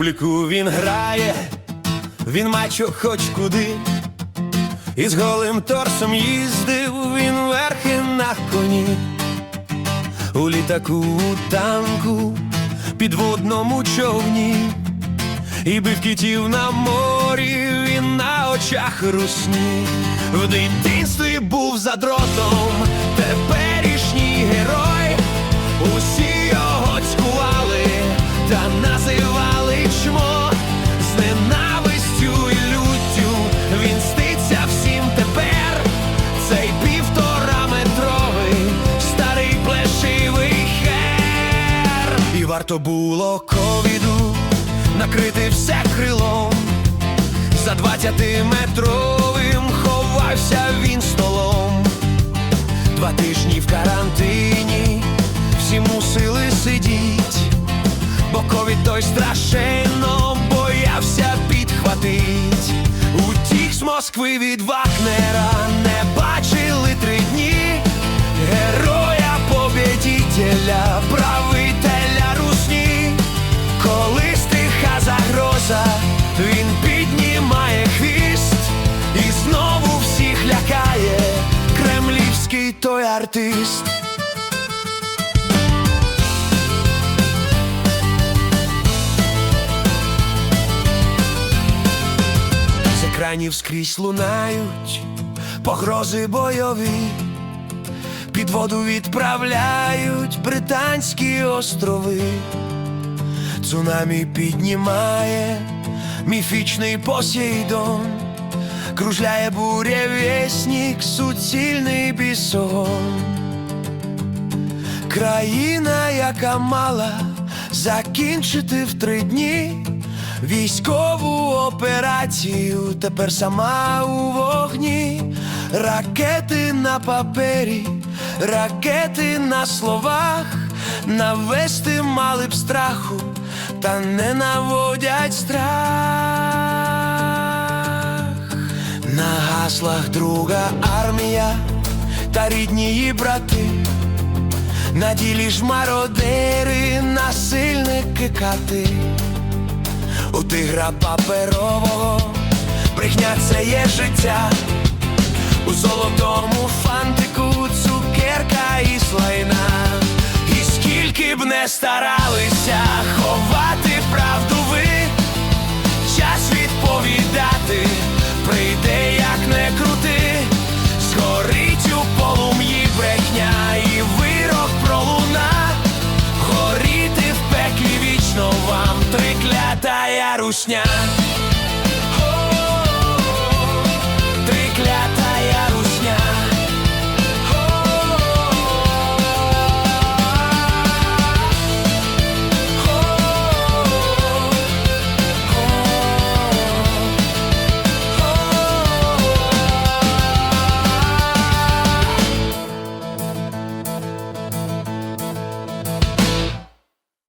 публіку він грає, він мачо хоч куди, і з голим торсом їздив він верхи на коні, у літаку, у танку, підводному човні, і бив китів на морі, він на очах русні. В дитинстві був задротом, теперішній герой. Усі його цькували та називали чмо з ненавистю і люттю. Він ститься всім тепер. Цей півтора метровий старий плешивий хер. І варто було ковіду накрити все крилом. За двадцятиметровим ховався він столом. Два тижні в карантині всі мусили сидіть, бо той страшенно боявся підхватить. Утік з Москви від Вагнера не бачили три дні. Героя побєдітеля, правителя русні. Коли стиха загроза, він піднімає хвіст і знову всіх лякає кремлівський той артист. З екранів скрізь лунають погрози бойові, під воду відправляють британські острови. Цунамі піднімає міфічний Посейдон, кружляє бурєвєснік, суцільний бісон. Країна, яка мала закінчити в три дні військову операцію, тепер сама у вогні, ракети на папері, ракети на словах, навести мали б страху, та не наводять страх. На гаслах друга армія та рідні її брати. На ділі ж мародери, насильники кати, у тигра паперового брехня це є життя, у золотому фантику цукерка і слайна, і скільки б не старалися ховати Золотая рушня.